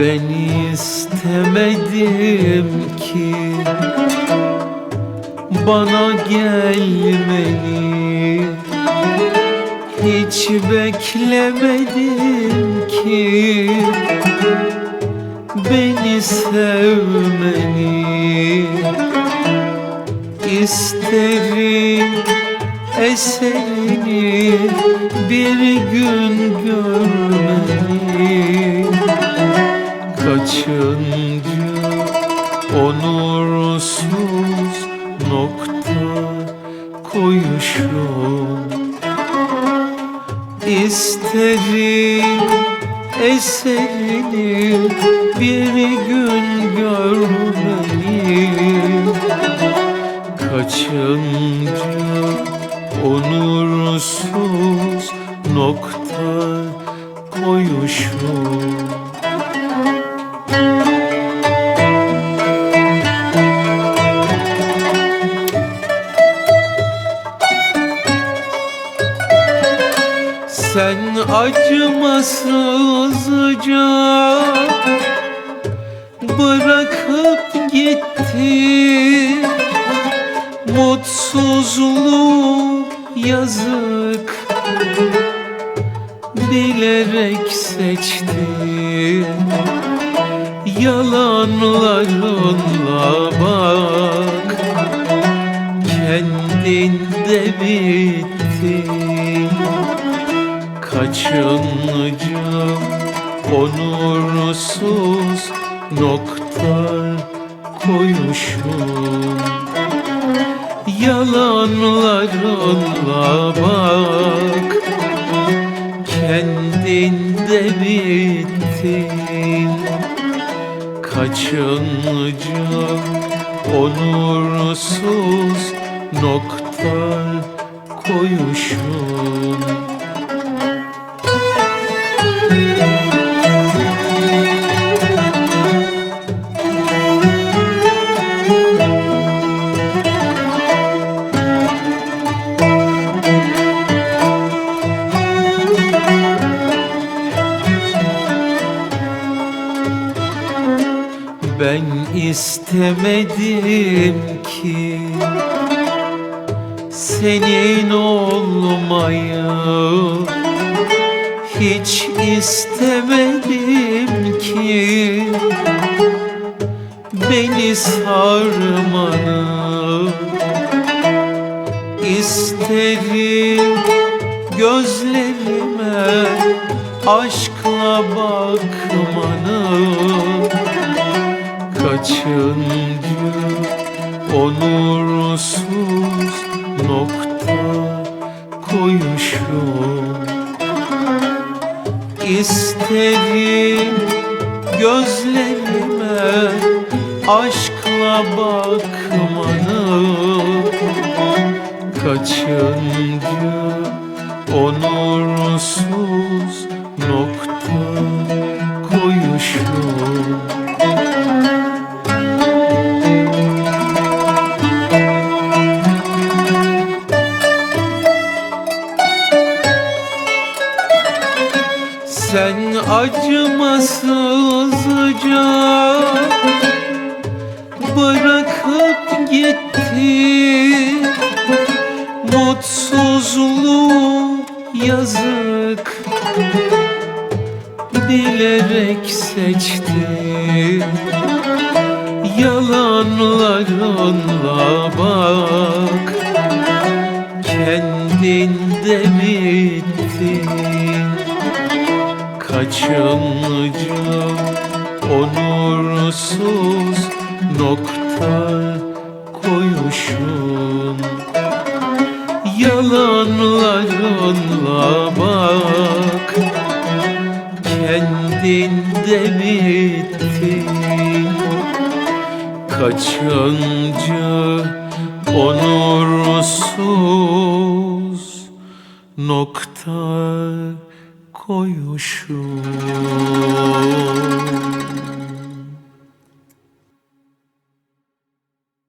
Ben istemedim ki bana gelmeni. Hiç beklemedim ki beni sevmeni. İsterim eserini bir gün görmeni Kaçıncı onursuz nokta koyuşum. İsterim eserini bir gün görmeni Kaçıncı onursuz nokta koyuşum acımasızca bırakıp gittin Mutsuzluğu yazık. Bilerek seçtin Yalanlarınla bak. Kendinde bittin Kaçıncı onursuz nokta koyuşum Yalanlarınla bak Kendinde bittin. Kaçıncı onursuz nokta koyuşum Ben istemedim ki senin olmayı hiç istemedim ki. Beni sarmanı isterim gözlerime aşkla bakmanı. Kaçıncı onursuz nokta koyuşum İsterim gözlerime aşkla bakmanı. Kaçıncı onursuz Sen acımasızca bırakıp gittin. Mutsuzluğu yazık bilerek seçtin. Yalanlarınla bak kendinde bittin Kaçıncı onursuz nokta koyuşun? Yalanlarınla bak kendinde bittin Kaçıncı onursuz nokta 国有树。